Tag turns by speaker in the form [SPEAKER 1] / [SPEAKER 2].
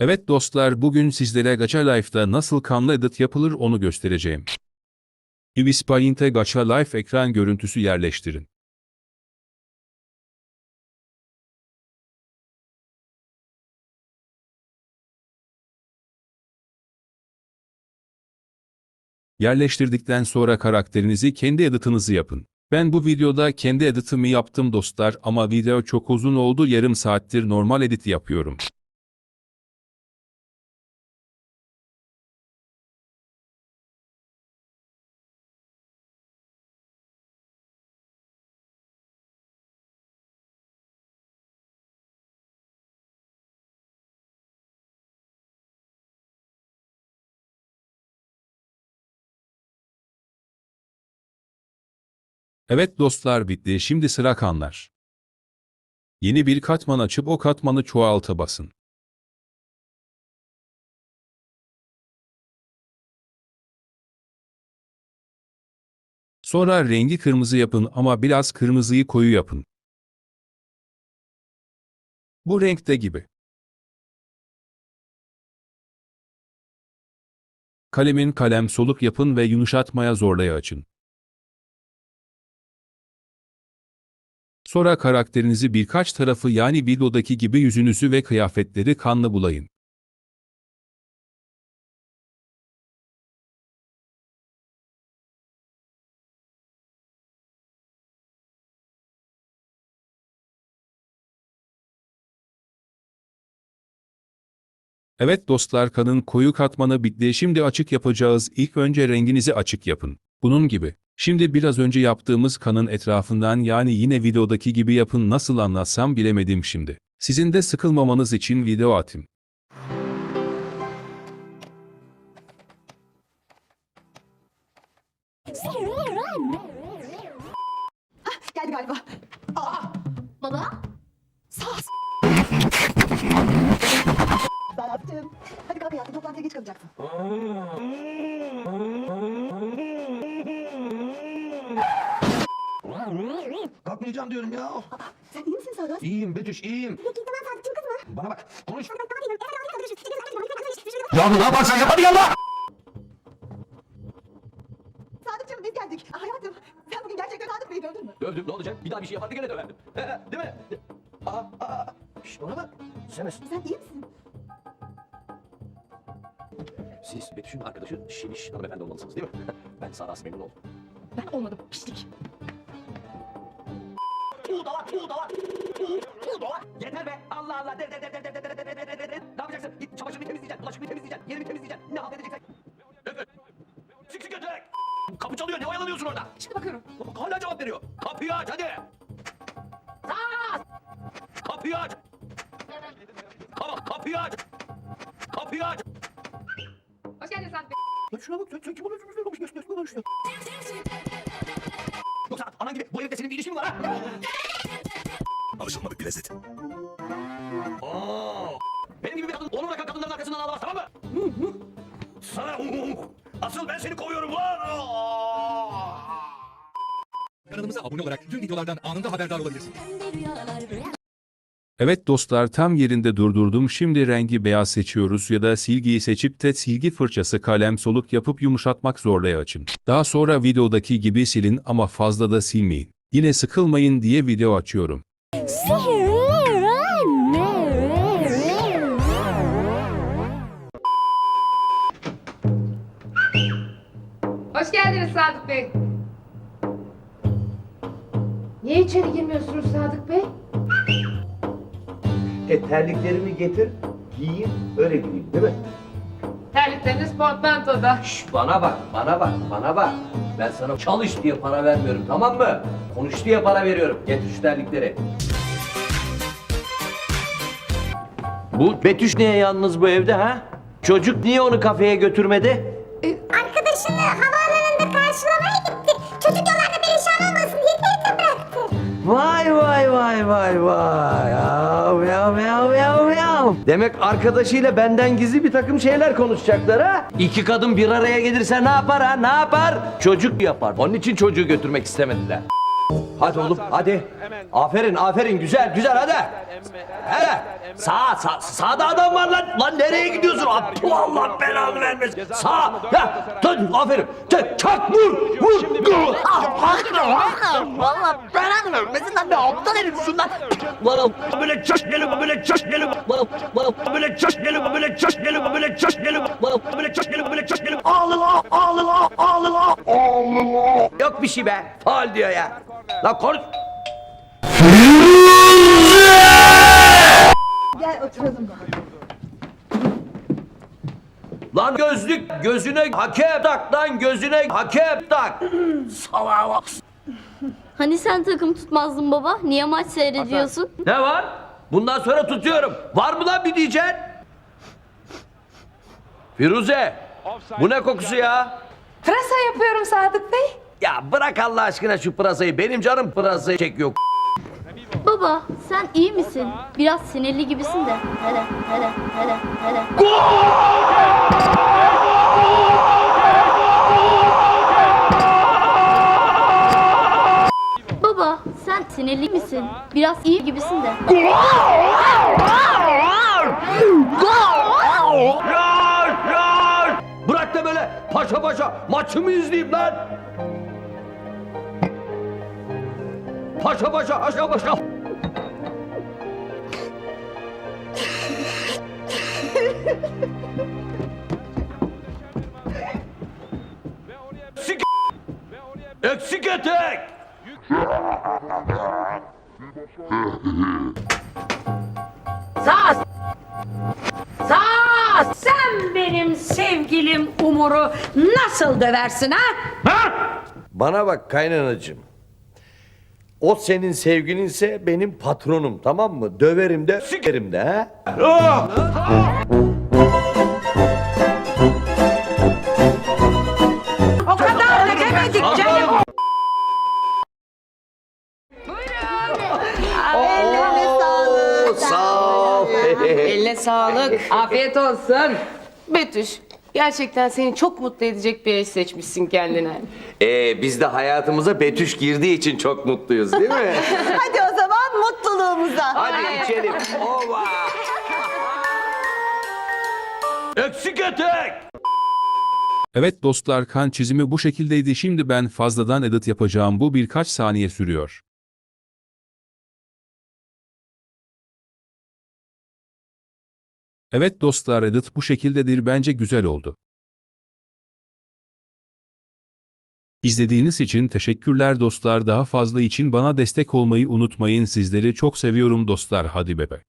[SPEAKER 1] Evet dostlar bugün sizlere Gacha Life'da nasıl kanlı edit yapılır onu göstereceğim. Ivis Paint'e Gacha Life ekran görüntüsü yerleştirin. Yerleştirdikten sonra karakterinizi kendi editinizi yapın. Ben bu videoda kendi editimi yaptım dostlar ama video çok uzun oldu yarım saattir normal edit yapıyorum. Evet dostlar bitti şimdi sıra kanlar. Yeni bir katman açıp o katmanı çoğalta basın. Sonra rengi kırmızı yapın ama biraz kırmızıyı koyu yapın. Bu renkte gibi. Kalemin kalem soluk yapın ve yumuşatmaya zorlaya açın. Sonra karakterinizi birkaç tarafı yani videodaki gibi yüzünüzü ve kıyafetleri kanlı bulayın. Evet dostlar kanın koyu katmanı bitti. Şimdi açık yapacağız. İlk önce renginizi açık yapın. Bunun gibi. Şimdi biraz önce yaptığımız kanın etrafından yani yine videodaki gibi yapın nasıl anlatsam bilemedim şimdi. Sizin de sıkılmamanız için video atayım.
[SPEAKER 2] Ya.
[SPEAKER 3] Sen iyi misin Sadat?
[SPEAKER 2] İyiyim Betüş iyiyim.
[SPEAKER 4] Peki tamam Sadıkçım kızma.
[SPEAKER 2] Bana bak konuş. Ya ne yaparsan yap hadi yallah.
[SPEAKER 3] Sadıkçım biz geldik. Hayatım sen bugün gerçekten Sadık Bey'i dövdün mü?
[SPEAKER 2] Dövdüm ne olacak? Bir daha bir şey yapardı gene döverdim. He, değil mi? Aa, aa. Şşt bana bak. Sen
[SPEAKER 3] Sen iyi misin?
[SPEAKER 2] Siz Betüş'ün arkadaşı Şeniş hanımefendi olmalısınız değil mi? ben Saras memnun oldum.
[SPEAKER 3] Ben olmadım. Pislik.
[SPEAKER 2] Tuğ da var, tuğ da var. Tuğ, tuğ da var. Yeter be. Allah Allah. Der, der, der, der, der, der, der, der, der, der, der. Ne yapacaksın? Git çamaşırını temizleyeceksin, bulaşıkını temizleyeceksin, yerimi temizleyeceksin. Ne halt edeceksen. Evet. Sık sık götürerek. Kapı çalıyor. Ne oyalanıyorsun orada?
[SPEAKER 3] Şimdi bakıyorum.
[SPEAKER 2] Bak hala cevap veriyor. Kapıyı aç hadi. Sas! Kapıyı aç. Kapa, kapıyı aç. Kapıyı aç.
[SPEAKER 3] Hoş geldin Sadık Bey.
[SPEAKER 2] Ya şuna bak sen, sen kim oluyorsun? Üstüne konuşuyor, üstüne konuşuyor. Yoksa anan gibi bu evde senin bir ilişkin mi var ha? Alışılmadık bir lezzet. Aa, benim gibi bir kadın onu bırakan kadınların arkasından ağlamaz tamam mı? Sana asıl ben seni kovuyorum lan.
[SPEAKER 5] Kanalımıza abone olarak tüm videolardan anında haberdar olabilirsiniz.
[SPEAKER 1] Evet dostlar tam yerinde durdurdum şimdi rengi beyaz seçiyoruz ya da silgiyi seçip de silgi fırçası kalem soluk yapıp yumuşatmak zorlaya açın. Daha sonra videodaki gibi silin ama fazla da silmeyin. Yine sıkılmayın diye video açıyorum.
[SPEAKER 6] Hoş geldiniz Sadık Bey. Niye içeri girmiyorsunuz Sadık Bey?
[SPEAKER 7] E terliklerimi getir, giyeyim, öyle gideyim değil mi?
[SPEAKER 6] Terlikleriniz portmantoda.
[SPEAKER 7] Şş, bana bak, bana bak, bana bak. Ben sana çalış diye para vermiyorum tamam mı? Konuş diye para veriyorum. Getir şu terlikleri. Bu Betüş niye yalnız bu evde ha? Çocuk niye onu kafeye götürmedi?
[SPEAKER 4] Arkadaşını havaalanında karşılamaya gitti. Çocuk yollarda perişan olmasın diye teyze bıraktı.
[SPEAKER 7] Vay vay vay vay vay. Yav. Demek arkadaşıyla benden gizli bir takım şeyler konuşacaklar ha? İki kadın bir araya gelirse ne yapar ha? Ne yapar? Çocuk yapar. Onun için çocuğu götürmek istemediler. Hadi oğlum hadi. Aferin aferin güzel güzel hadi. He. Sağ, sağ sağda adam var lan. Lan nereye gidiyorsun? Abdü Allah belanı vermesin. Sağ. Ya tut aferin. Çak çak vur vur. Vur.
[SPEAKER 3] Valla belanı vermesin lan be aptal herifsin lan.
[SPEAKER 7] Lan böyle çaş gelin böyle çaş gelin. Lan böyle çaş gelin böyle çaş gelin böyle çaş gelin. Lan böyle çaş gelin böyle çaş gelin. Ağlın ağ ağlın ağ ağlın ağ ağlın ağ. Yok bir şey be. Faal diyor ya. Lan konuş.
[SPEAKER 3] Gel oturalım.
[SPEAKER 7] Lan gözlük gözüne hakem tak lan gözüne hakem tak. Salağa bak.
[SPEAKER 4] Hani sen takım tutmazdın baba? Niye maç seyrediyorsun?
[SPEAKER 7] Ne var? Bundan sonra tutuyorum. Var mı lan bir diyeceksin? Firuze. Bu ne kokusu ya?
[SPEAKER 6] Pırasa yapıyorum Sadık Bey.
[SPEAKER 7] Ya bırak Allah aşkına şu pırasayı. Benim canım pırasayı çekiyor.
[SPEAKER 4] Baba sen iyi misin? Biraz sinirli gibisin de. Hele hele hele hele. Baba sen sinirli misin? Biraz iyi gibisin de.
[SPEAKER 7] Yar. Bırak da böyle paşa paşa maçımı izleyeyim lan. Paşa paşa aşağı paşa. Eksik Eksik etek.
[SPEAKER 8] Sağ! Sağ! Sen benim sevgilim Umur'u nasıl döversin ha?
[SPEAKER 7] Bana bak kaynanacığım. O senin sevgilinse benim patronum tamam mı? Döverim de sikerim de ha.
[SPEAKER 8] O kadar da demedik canım.
[SPEAKER 3] Ellerine sağlık.
[SPEAKER 7] Sağ ol.
[SPEAKER 6] Eline sağlık. Afiyet olsun. Betüş, gerçekten seni çok mutlu edecek bir eş seçmişsin kendine.
[SPEAKER 7] Ee, biz de hayatımıza Betüş girdiği için çok mutluyuz değil mi?
[SPEAKER 3] Hadi o zaman mutluluğumuza.
[SPEAKER 7] Hadi içelim. Ova. Eksik etek.
[SPEAKER 1] Evet dostlar kan çizimi bu şekildeydi şimdi ben fazladan edit yapacağım bu birkaç saniye sürüyor. Evet dostlar edit bu şekildedir bence güzel oldu. İzlediğiniz için teşekkürler dostlar daha fazla için bana destek olmayı unutmayın sizleri çok seviyorum dostlar hadi bebe.